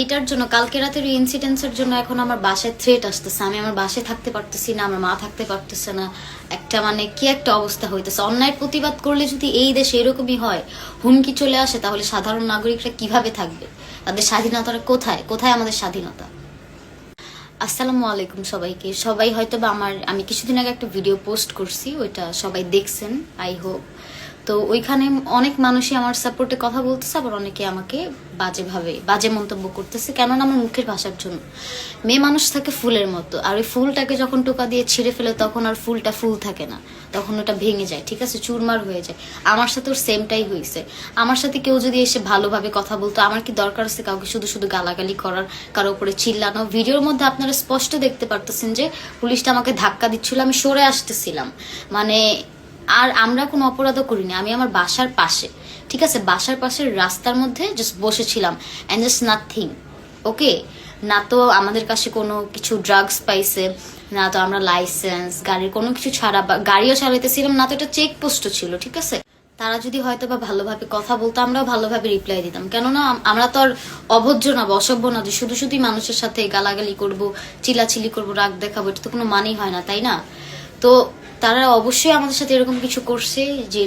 এইটার জন্য, কালকে রাতের ইনসিডেন্টসের জন্য এখন আমার বাসায় থ্রেট আসতেছে। আমি আমার বাসায় থাকতে পারতেছি না, আমার মা থাকতে পারতেছে না। একটা মানে কি একটা অবস্থা হইতেছে। অন্যায়ের প্রতিবাদ করলে যদি এই দেশে এরকমই হয়, হুমকি চলে আসে, তাহলে সাধারণ নাগরিকরা কীভাবে থাকবে? তাদের স্বাধীনতাটা কোথায়? কোথায় আমাদের স্বাধীনতা? আসসালামু আলাইকুম সবাইকে। সবাই হয়তো বা আমার, আমি কিছুদিন আগে একটা ভিডিও পোস্ট করছি, ওইটা সবাই দেখছেন আই হোপ তো ওইখানে অনেক মানুষই আমার সাপোর্টে কথা বলতেছে, আবার অনেকে আমাকে বাজেভাবে, বাজে মন্তব্য করতেছে, কেননা আমার মুখের ভাষার জন্য। মেয়ে মানুষ থাকে ফুলের মতো, আর ওই ফুলটাকে যখন টোকা দিয়ে ছিঁড়ে ফেলে তখন আর ফুলটা ফুল থাকে না। তখন ওটা ভেঙে যায়, ঠিক আছে? চুরমার হয়ে যায়। আমার সাথে ওর সেমটাই হয়েছে আমার সাথে কেউ যদি এসে ভালোভাবে কথা বলতো, আমার কি দরকার আছে কাউকে শুধু শুধু গালাগালি করার কারও উপরে চিল্লানো? ভিডিওর মধ্যে আপনারা স্পষ্ট দেখতে পারতেছেন যে, পুলিশটা আমাকে ধাক্কা দিচ্ছিল, আমি সরে আসতেছিলাম। মানে আর আমরা কোনো অপরাধও করিনি, আমি আমার বাসার পাশে, ঠিক আছে? বাসার পাশের রাস্তার মধ্যে জাস্ট বসেছিলাম অ্যান্ড জাস্ট নাথিং ওকে না তো আমাদের কাছে কোনো কিছু ড্রাগস পাইছে, না তো আমরা লাইসেন্স গাড়ির কোনো কিছু ছাড়া বা গাড়িও চালাইতেছিলাম না তো এটা চেক পোস্টও ছিল, ঠিক আছে? তারা যদি হয়তো বা ভালোভাবে কথা বলতো, আমরাও ভালোভাবে রিপ্লাই দিতাম। কেননা আমরা তো আর অভদ্র না বা অসভ্য না, যে শুধু শুধুই মানুষের সাথে গালাগালি করব, চিলাচিলি করব, রাগ দেখাবো, এটা তো কোনো মানেই হয় না, তাই না? তো তারা অবশ্যই আমাদের সাথে এরকম কিছু করছে যে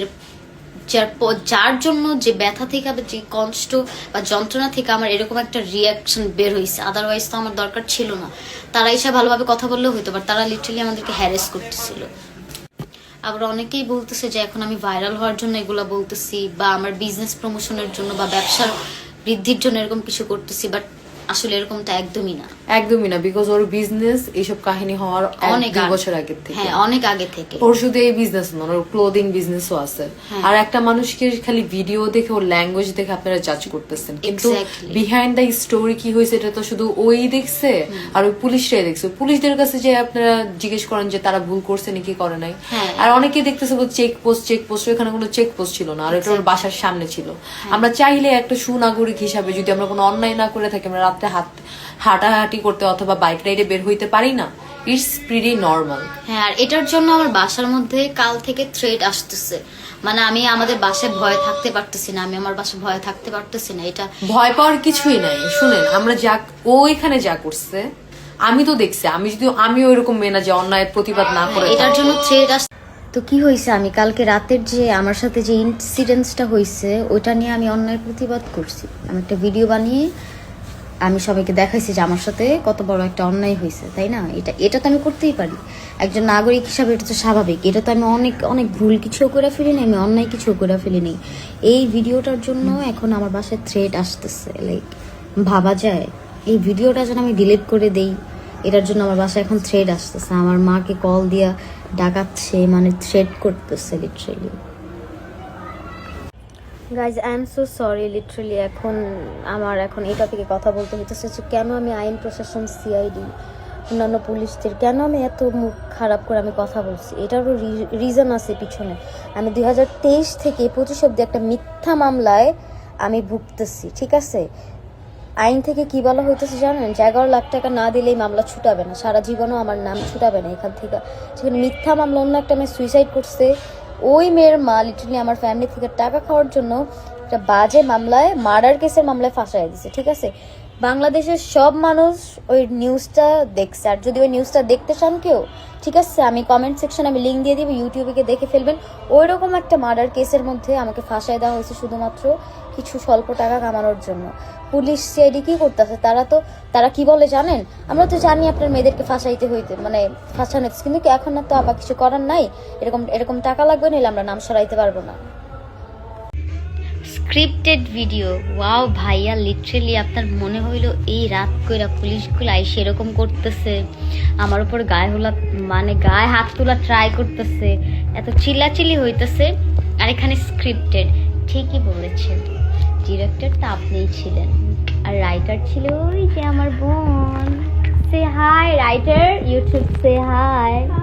যার যার জন্য যে ব্যথা থেকে বা যে কষ্ট বা যন্ত্রণা থেকে আমার এরকম একটা রিয়াকশন বের হয়েছে আদারওয়াইজ তো আমার দরকার ছিল না। তারা এসে ভালোভাবে কথা বললেও হইতো বাট তারা লিটারালি আমাদেরকে হ্যারেস করতেছিল। আবার অনেকেই বলতেছে যে এখন আমি ভাইরাল হওয়ার জন্য এগুলো বলতেছি বা আমার বিজনেস প্রমোশনের জন্য বা ব্যবসার বৃদ্ধির জন্য এরকম কিছু করতেছি বাট আসলে এরকমটা একদমই না। একদমই না বিকজ ওর বিজনেস এইসব কাহিনী হওয়ার অনেক দুই আগে- থেকে। হ্যাঁ অনেক আগে থেকে। ওর শুধু এই বিজনেস নয় ওর ক্লোদিং বিজনেসও আছে। হ্যাঁ। আর একটা মানুষকে খালি ভিডিও দেখে ওর ল্যাঙ্গুয়েজ দেখে আপনারা জাজ করতেছেন। কিন্তু বিহাইন্ড দ্য স্টোরি কি হয়েছে এটা তো শুধু ওই দেখছে আর ওই পুলিশরাই দেখছে। পুলিশদের কাছে যে আপনারা জিজ্ঞেস করেন যে তারা ভুল করছে নাকি করে নাই। হ্যাঁ। আর অনেকে দেখতেছে চেক পোস্ট চেক পোস্ট এখানে কোনো চেক পোস্ট ছিল না আর এটা ওর বাসার সামনে ছিল। হ্যাঁ। আমরা চাইলে একটা সুনাগরিক হিসাবে যদি আমরা কোনো অন্যায় না করে থাকি আমরা রাত্রে হাত হাঁটাহাঁটি করতে অথবা বাইক রাইডে বের হইতে পারি না। ইটস প্রিটি নর্মাল হ্যাঁ আর এটার জন্য আমার বাসার মধ্যে কাল থেকে থ্রেড আসতেছে। মানে আমি আমাদের বাসায় ভয়ে থাকতে পারতেছি না আমি আমার বাসায় ভয়ে থাকতে পারতেছি না এটা ভয় পাওয়ার কিছুই নাই। শুনেন আমরা যা ও এখানে যা করছে আমি তো দেখছি। আমি যদি আমি ওইরকম মেয়ে না যে অন্যায়ের প্রতিবাদ না করে এটার জন্য থ্রেড আস তো কি হয়েছে? আমি কালকে রাতের যে আমার সাথে যে ইনসিডেন্টসটা হয়েছে ওইটা নিয়ে আমি অন্যায়ের প্রতিবাদ করছি। আমি একটা ভিডিও বানিয়ে আমি সবাইকে দেখাইছি যে আমার সাথে কত বড় একটা অন্যায় হয়েছে, তাই না? এটা এটা তো আমি করতেই পারি। একজন নাগরিক হিসাবে এটা তো স্বাভাবিক। এটা তো আমি অনেক অনেক ভুল কিছুও করে ফেলি নাই আমি অন্যায় কিছুও করে ফেলি নাই এই ভিডিওটার জন্য এখন আমার বাসায় থ্রেড আসতেছে লাইক ভাবা যায়। এই ভিডিওটা যেন আমি ডিলিট করে দেই, এটার জন্য আমার বাসায় এখন থ্রেড আসতেছে। আমার মাকে কল দিয়া ডাকাচ্ছে মানে থ্রেড করতেছে literally guys I am so sorry literally এখন আমার এখন এই টপিকে কথা বলতে হইতেছে যে কেন আমি আইন প্রশাসন সিআইডি অন্যান্য পুলিশদের, কেন আমি এত মুখ খারাপ করে আমি কথা বলছি? এটারও রিজন আছে পিছনে। আমি দুই হাজার তেইশ থেকে পঁচিশ অব্দি একটা মিথ্যা মামলায় আমি ভুগতেছি, ঠিক আছে? আইন থেকে কি বলা হইতেছে জানেন? যে এগারো লাখ টাকা না দিলেই মামলা ছুটাবে না, সারা জীবনও আমার নাম ছুটাবে না এখান থেকে। সেখানে মিথ্যা মামলা, অন্য একটা মেয়ে সুইসাইড করছে ওই মেয়ের মা লিটারলি আমার ফ্যামিলি থেকে টাকা খাওয়ার জন্য একটা বাজে মামলায় মার্ডার কেসের মামলায় ফাঁসাই দিছে, ঠিক আছে? বাংলাদেশের সব মানুষ ওই নিউজটা দেখছে। আর যদি ওই নিউজটা দেখতে চান কেউ ঠিক আছে, আমি কমেন্ট সেকশন আমি লিঙ্ক দিয়ে দিব ইউটিউবে গিয়ে দেখে ফেলবেন। ওই রকম একটা মার্ডার কেসের মধ্যে আমাকে ফাঁসাই দেওয়া হয়েছে শুধুমাত্র কিছু স্বল্প টাকা কামানোর জন্য। পুলিশ সিআইডি কী করতেছে, তারা তো, তারা কি বলে জানেন? আমরা তো জানি আপনার মেয়েদেরকে ফাঁসাইতে হইতে মানে ফাঁসানো। কিন্তু এখন আর তো আবার কিছু করার নাই। এরকম এরকম টাকা লাগবে নিলে আমরা নাম সরাইতে পারব না। স্ক্রিপ্টেড ভিডিও ওয়াও ভাইয়া লিটারেলি আপনার মনে হইল এই রাত কইরা পুলিশগুলো সেরকম করতেছে। আমার উপর গায়ে হোলা মানে গায়ে হাত তোলা ট্রাই করতেছে। এত চিল্লাচিল্লি হইতেছে। আর এখানে স্ক্রিপ্টেড ঠিকই বলেছেন। ডিরেক্টর তো আপনিই ছিলেন। আর রাইটার ছিল ওই যে আমার বোন। Say hi writer YouTube say hi